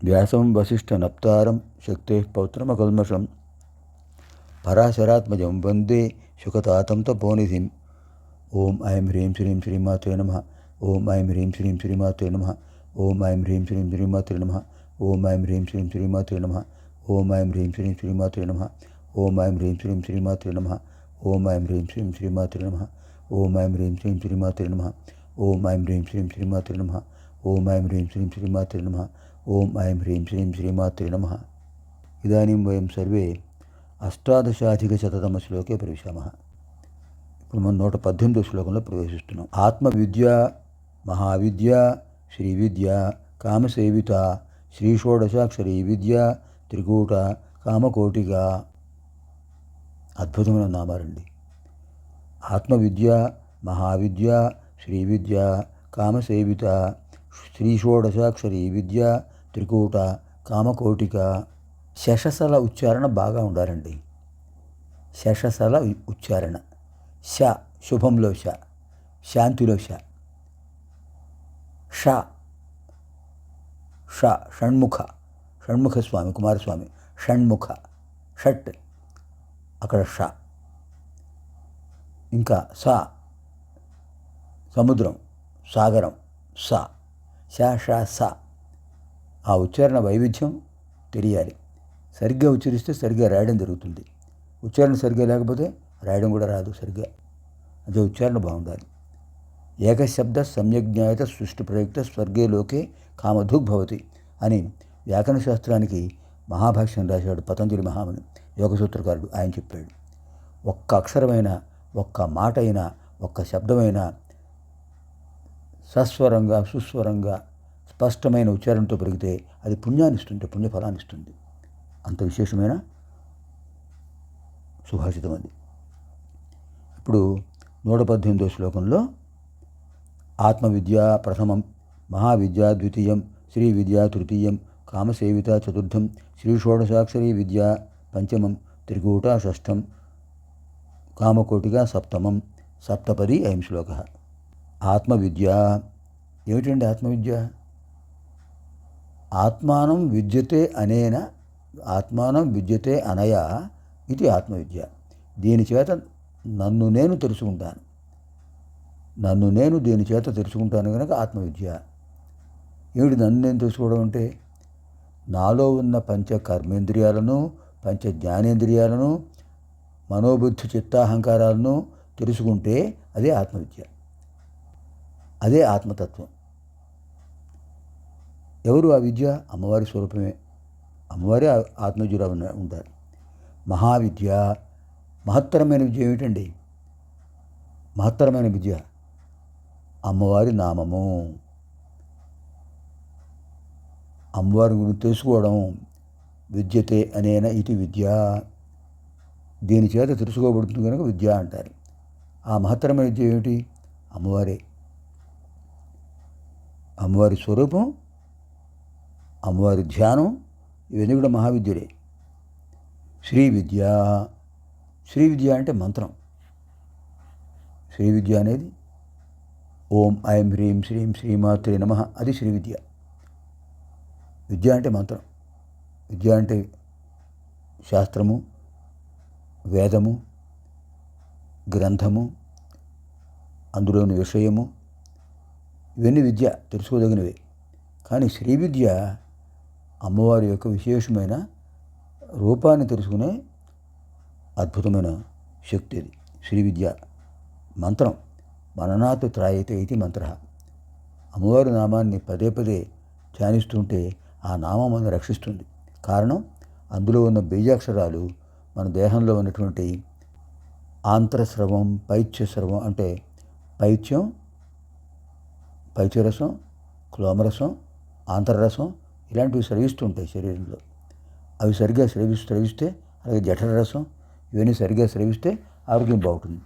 వ్యాసం వసిష్ఠనప్తారం శక్తే పౌత్రమకల్మషం పరాశరాత్మజం వందే శుకతాతం తపోనిధిం ఓం ఐం హ్రీం శ్రీం శ్రీమాతే నమ ఓం ఐం హ్రీం శ్రీం శ్రీమాతే నమ ఓం ఐం హ్రీం శ్రీం శ్రీమాతే నమ ఓం ఐం హ్రీం శ్రీం శ్రీమాతే నమ ఓం ఐం హ్రీం శ్రీం శ్రీమాతే నమ ఓం ఐం హ్రీం శ్రీం శ్రీమాతే నమ ఓం ఐం హ్రీం శ్రీం శ్రీమాతే నమ ఓం ఐం హ్రీం శ్రీం శ్రీమాతే నమ ఓం ఐం హ్రీం శ్రీం శ్రీమాతే నమ ఓం ఐం హ్రీం శ్రీం శ్రీమాతే నమ ఓం ఐం హ్రీం శ్రీం శ్రీమాతృ నమ. ఇదానీం వయం సర్వే అష్టాదశాధికశతమ శ్లోకే ప్రవేశామः. ఇప్పుడు మనం నూట పద్దెనిమిదో శ్లోకంలో ప్రవేశిస్తున్నాం. ఆత్మవిద్య మహావిద్య శ్రీవిద్య కామసేవిత శ్రీ షోడశాక్షరి విద్య త్రికూట కామకోటిక. అద్భుతమైన నామాలండి. ఆత్మవిద్య మహావిద్య శ్రీవిద్య కామసేవిత శ్రీ షోడశాక్షరి విద్య త్రికూట కామకోటిక శశసల ఉచ్చారణ బాగా ఉండాలండి. శశసల ఉచ్చారణ. ష శుభంలో ష శాంతిలో ష ష ష షణ్ముఖ షణ్ముఖ స్వామి కుమారస్వామి షణ్ముఖ షట్ అక్కడ ష. ఇంకా సా సముద్రం సాగరం సా. షా షా స ఆ ఉచ్చారణ వైవిధ్యం తెలియాలి. సరిగ్గా ఉచ్చరిస్తే సరిగ్గా రాయడం జరుగుతుంది. ఉచ్చారణ సరిగ్గా లేకపోతే రాయడం కూడా రాదు సరిగ్గా. అదే ఉచ్చారణ బాగుండాలి. ఏకశబ్ద సమ్యజ్ఞాయత సృష్టి ప్రయుక్త స్వర్గే లోకే కామధుక్ భవతి అని వ్యాకరణ శాస్త్రానికి మహాభాష్యం రాశాడు పతంజలి మహాముని యోగసూత్రకారుడు. ఆయన చెప్పాడు ఒక్క అక్షరమైన ఒక్క మాట అయినా ఒక్క శబ్దమైనా సస్వరంగా సుస్వరంగా స్పష్టమైన ఉచ్చారణతో పెరిగితే అది పుణ్యాన్ని ఇస్తుంది పుణ్యఫలాన్ని ఇస్తుంది అంత విశేషమైన? సుభాషితం అది ఇప్పుడు నూట పద్దెనిమిదో శ్లోకంలో ఆత్మవిద్య ప్రథమం మహావిద్య ద్వితీయం శ్రీ విద్య తృతీయం కామసేవిత చతుర్థం శ్రీ షోడశాక్షరి విద్య పంచమం త్రికూట షష్ఠం కామకోటిక సప్తమం సప్తపది అయం శ్లోక. ఆత్మవిద్య. ఏమిటండి ఆత్మవిద్య? ఆత్మానం విద్యతే అనేన ఆత్మానం విద్యతే అనయ ఇది ఆత్మవిద్య. దీని చేత నన్ను నేను తెలుసుకుంటాను. నన్ను నేను దీని చేత తెలుసుకుంటాను కనుక ఆత్మవిద్య. ఏమిటి నన్ను నేను తెలుసుకోవడం అంటే? నాలో ఉన్న పంచ కర్మేంద్రియాలను పంచ జ్ఞానేంద్రియాలను మనోబుద్ధి చిత్తాహంకారాలను తెలుసుకుంటే అదే ఆత్మవిద్య. అదే ఆత్మతత్వం. ఎవరు ఆ విద్య? అమ్మవారి స్వరూపమే. అమ్మవారే ఆత్మవిద్యలో ఉంటారు. మహావిద్య. మహత్తరమైన విద్య ఏమిటండి? మహత్తరమైన విద్య. అమ్మవారి నామము. అమ్మవారి గురించి తెలుసుకోవడం విద్యతే అనేన ఇది విద్య. దీని చేత తెలుసుకోబడుతుంది కనుక విద్య అంటారు. ఆ మహత్తరమైన విద్య ఏమిటి? అమ్మవారే. అమ్మవారి స్వరూపం అమ్మవారి ధ్యానం ఇవన్నీ కూడా మహావిద్యులే శ్రీ విద్య. శ్రీ విద్య అంటే మంత్రం. శ్రీ విద్య అనేది ఓం ఐం హ్రీం శ్రీం శ్రీమాత్రే నమ అది శ్రీ విద్య. విద్య అంటే మంత్రం. విద్య అంటే శాస్త్రము వేదము గ్రంథము అందులోని విషయము ఇవన్నీ విద్య తెలుసుకోదగినవి. కానీ శ్రీ విద్య అమ్మవారి యొక్క విశేషమైన రూపాన్ని తెలుసుకునే అద్భుతమైన శక్తి అది. శ్రీ విద్య మంత్రం. మననాత్ త్రాయితే ఇది మంత్ర. అమ్మవారి నామాన్ని పదే పదే ధ్యానిస్తుంటే ఆ నామం మనం రక్షిస్తుంది. కారణం అందులో ఉన్న బీజాక్షరాలు మన దేహంలో ఉన్నటువంటి ఆంత్రస్రవం పైత్యస్రవం అంటే పైత్యం పైత్యరసం క్లోమరసం ఆంతరరసం ఇలాంటివి స్రవిస్తుంటాయి శరీరంలో. అవి సరిగ్గా స్రవి స్రవిస్తే అలాగే జఠర రసం ఇవన్నీ సరిగ్గా స్రవిస్తే ఆరోగ్యం బాగుంటుంది.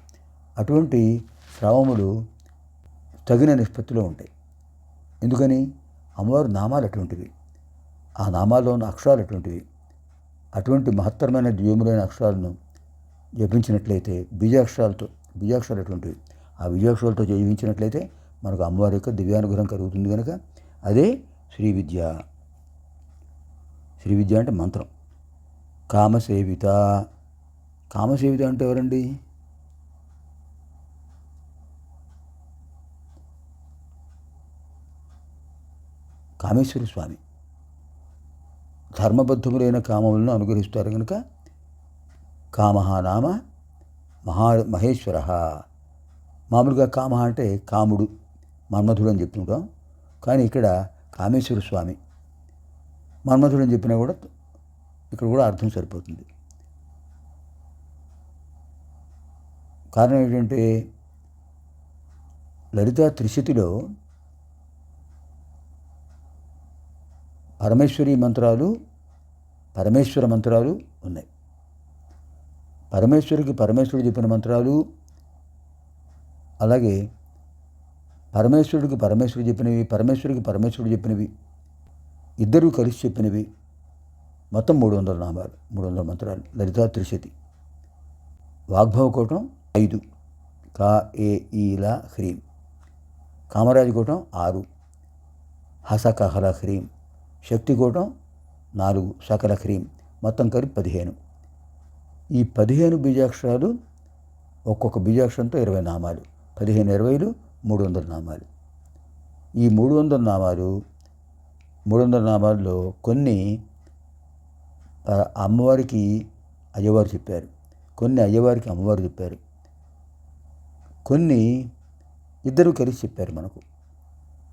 అటువంటి స్రావములు తగిన నిష్పత్తిలో ఉంటాయి. ఎందుకని? అమ్మవారి నామాలు అటువంటివి. ఆ నామాల్లో ఉన్న అక్షరాలు అటువంటివి. అటువంటి మహత్తరమైన దివ్యములైన అక్షరాలను జపించినట్లయితే బీజాక్షరాలతో బీజాక్షరాలు అటువంటివి. ఆ బీజాక్షరాలతో జపించినట్లయితే మనకు అమ్మవారి యొక్క దివ్యానుగ్రహం కలుగుతుంది కనుక అదే శ్రీ విద్య. శ్రీ విద్య అంటే మంత్రం. కామసేవిత. కామసేవిత అంటే ఎవరండి? కామేశ్వర స్వామి. ధర్మబద్ధములైన కామములను అనుగ్రహిస్తారు కనుక కామ నామ మహా మహేశ్వర. మామూలుగా కామ అంటే కాముడు. మన్మధుడు అని చెప్తుంటాం కానీ ఇక్కడ కామేశ్వర స్వామి. మన్మధుడు అని చెప్పినా కూడా ఇక్కడ కూడా అర్థం సరిపోతుంది. కారణం ఏంటంటే లలిత త్రిశతిలో పరమేశ్వరి మంత్రాలు పరమేశ్వర మంత్రాలు ఉన్నాయి. పరమేశ్వరికి పరమేశ్వరుడు చెప్పిన మంత్రాలు అలాగే పరమేశ్వరుడికి పరమేశ్వరుడు చెప్పినవి పరమేశ్వరికి పరమేశ్వరుడు చెప్పినవి ఇద్దరు కలిసి చెప్పినవి. మొత్తం మూడు వందల నామాలు మూడు వందల మంత్రాలు. లలితా త్రిశతి. వాగ్భవకోటం ఐదు. కా ఏ ఈలా హ్రీం. కామరాజకోటం ఆరు. హసకహల హ్రీం. శక్తికోటం నాలుగు. సకల హ్రీం. మొత్తం కలిపి పదిహేను. ఈ పదిహేను బీజాక్షరాలు ఒక్కొక్క బీజాక్షరంతో ఇరవై నామాలు. పదిహేను ఇరవైలు మూడు వందల నామాలు. ఈ మూడు వందల నామాలు మూడు వందల నామాల్లో కొన్ని అమ్మవారికి అయ్యవారు చెప్పారు. కొన్ని అయ్యవారికి అమ్మవారు చెప్పారు. కొన్ని ఇద్దరు కలిసి చెప్పారు మనకు.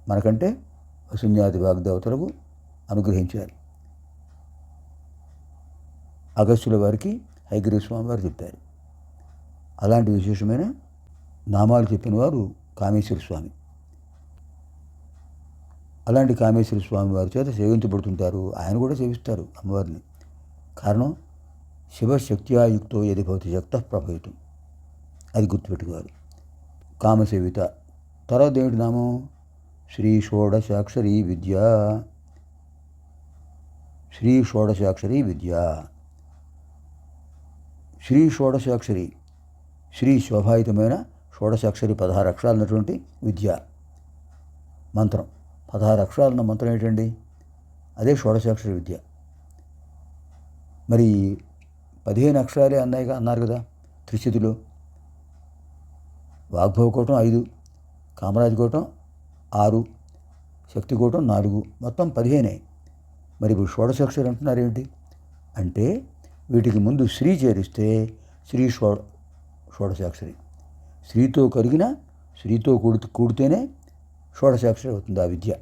మనకంటే వసున్యాది వాగ్దేవతలకు అనుగ్రహించారు. అగస్త్యుల వారికి హైగ్రీవ స్వామి వారు చెప్పారు. అలాంటి విశేషమైన నామాలు చెప్పిన వారు కామేశ్వర స్వామి. అలాంటి కామేశ్వర స్వామి వారి చేత సేవించబడుతుంటారు. ఆయన కూడా సేవిస్తారు అమ్మవారిని. కారణం శివశక్త్యాయుక్తో యది భవతి శక్త ప్రభవితం. అది గుర్తుపెట్టుకోవాలి. కామసేవిత. తర్వాత ఏమిటి నామం? శ్రీ షోడశాక్షరీ విద్య. శ్రీ షోడశాక్షరీ విద్య. శ్రీ షోడశాక్షరి. శ్రీ శోభాయుతమైన షోడశాక్షరి పదహారు అక్షరాలు ఉన్నటువంటి విద్య మంత్రం. పదహారు అక్షరాలు ఉన్న మంత్రం ఏంటండి? అదే షోడశాక్షరి విద్య. మరి పదిహేను అక్షరాలే అన్నాయిగా అన్నారు కదా త్రిశితులు. వాగ్భవకోటం ఐదు కామరాజకోటం ఆరు శక్తికోటం నాలుగు మొత్తం పదిహేనే. మరి ఇప్పుడు షోడశాక్షరి అంటున్నారు ఏంటి అంటే వీటికి ముందు శ్రీ చేరిస్తే శ్రీ షోడ షోడశాక్షరి. స్త్రీతో కలిగిన స్త్రీతో కూడి కూడితేనే షోడశాక్షరి అవుతుంది ఆ విద్య.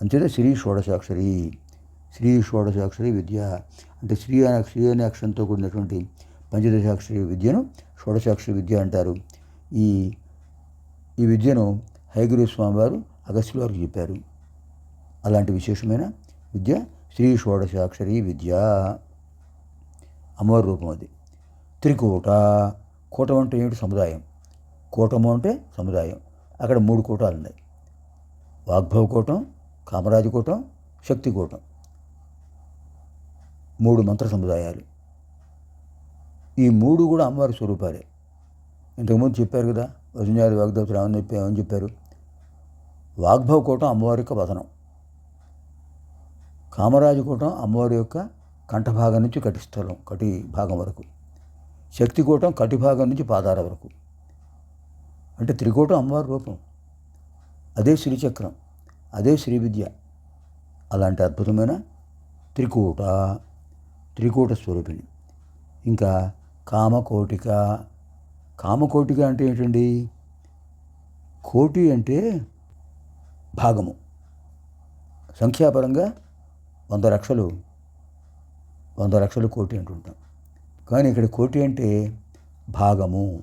అంతేత శ్రీ షోడశాక్షరి శ్రీ షోడశాక్షరి విద్య. అంటే శ్రీ అనే శ్రీ అనే అక్షరంతో కూడినటువంటి పంచదశాక్షరి విద్యను షోడశాక్షరి విద్య అంటారు. ఈ ఈ విద్యను హైగురు స్వామి వారు అగస్త్యుల వారికి చెప్పారు. అలాంటి విశేషమైన విద్య శ్రీ షోడశాక్షరి విద్య. అమ్మవారి రూపం అది. త్రికూట కూటం అంటే ఏమిటి? సముదాయం. కూటము అంటే సముదాయం. అక్కడ మూడు కూటాలు ఉన్నాయి. వాగ్భవ కూటం కామరాజు కూటం శక్తి కూటం. మూడు మంత్ర సముదాయాలు. ఈ మూడు కూడా అమ్మవారి స్వరూపాలే. ఇంతకుముందు చెప్పారు కదా వసుంజాది వాగ్దేవత రామని చెప్పి ఏమని చెప్పారు? వాగ్భవ కూటం అమ్మవారి యొక్క వదనం. కామరాజు కూటం అమ్మవారి యొక్క కంఠభాగం నుంచి కటిస్థలం కటి భాగం వరకు. శక్తి కూటం కటి భాగం నుంచి పాదాల వరకు. అంటే త్రికూటం అమ్మవారి రూపం. అదే శ్రీచక్రం అదే శ్రీ విద్య అలాంటి అద్భుతమైన త్రికూట త్రికూట స్వరూపిణి. ఇంకా కామకోటిక. కామకోటిక అంటే ఏంటండి? కోటి అంటే భాగము. సంఖ్యాపరంగా వంద లక్షలు వంద లక్షలు కోటి అంటుంటాం. కానీ ఇక్కడ కోటి అంటే భాగము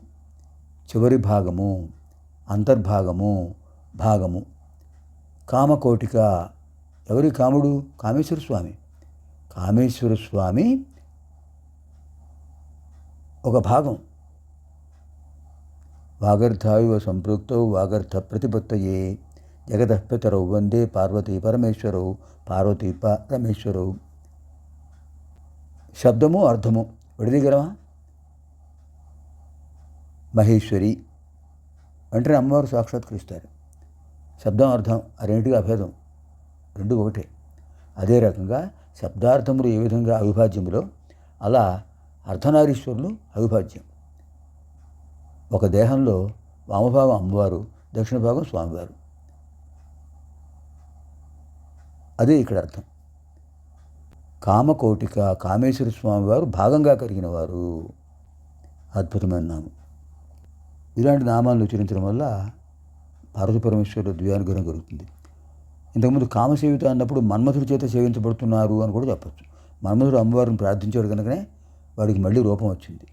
చివరి భాగము అంతర్భాగము భాగము. కామకోటిక ఎవరి కాముడు? కామేశ్వర స్వామి. కామేశ్వర స్వామి ఒక భాగం. వాగర్థాయువ సంపృక్తౌ వాగర్థ ప్రతిపత్తయే. జగదఃపితరౌ వందే పార్వతీ పరమేశ్వరౌ పార్వతీ పరమేశ్వరౌ శబ్దము అర్థము? విడదీయగలమా మహేశ్వరి వెంటనే అమ్మవారు సాక్షాత్కరిస్తారు శబ్దం అర్థం ఆ అభేదం రెండు ఒకటే. అదే రకంగా శబ్దార్థములు ఏ విధంగా అవిభాజ్యములో అలా అర్ధనారీశ్వరులు అవిభాజ్యం. ఒక దేహంలో వామభాగం అమ్మవారు దక్షిణ భాగం స్వామివారు. అదే ఇక్కడ అర్థం. కామకోటిక కామేశ్వర స్వామివారు భాగంగా కలిగిన వారు. అద్భుతమైన నామం. ఇలాంటి నామాలను ఉచ్చరించడం వల్ల పార్వతి పరమేశ్వరుడు ద్వ్యానుగ్రహం కలుగుతుంది. ఇంతకుముందు కామసేవిత అన్నప్పుడు మన్మధుడి చేత సేవించబడుతున్నారు అని కూడా చెప్పచ్చు. మన్మధుడు అమ్మవారిని ప్రార్థించాడు కనుకనే వాడికి మళ్ళీ రూపం వచ్చింది.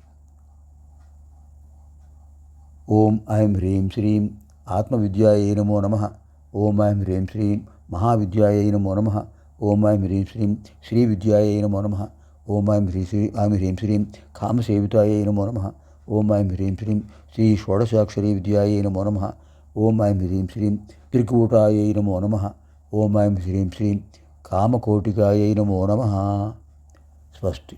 ఓం ఐం హ్రీం శ్రీం ఆత్మవిద్యాయ నమో నమ. ఓం ఐం హ్రీం శ్రీం మహావిద్యాయ నమో నమ. ఓం ఐం హ్రీం శ్రీం శ్రీ విద్యాయ నమో నమ. ఓం ఐం హ్రీ శ్రీ ఐం హ్రీం శ్రీం కామసేవితాయ నమో నమ. ఓం ఐం హ్రీం శ్రీం శ్రీ షోడశాక్షరీ విద్యాయ నమో నమ. ఓం ఐం హ్రీం శ్రీం త్రికూటాయ నమో నమ. ఓం ఐం హ్రీం శ్రీం కామకోటికాయ నమో నమ. స్వస్తి.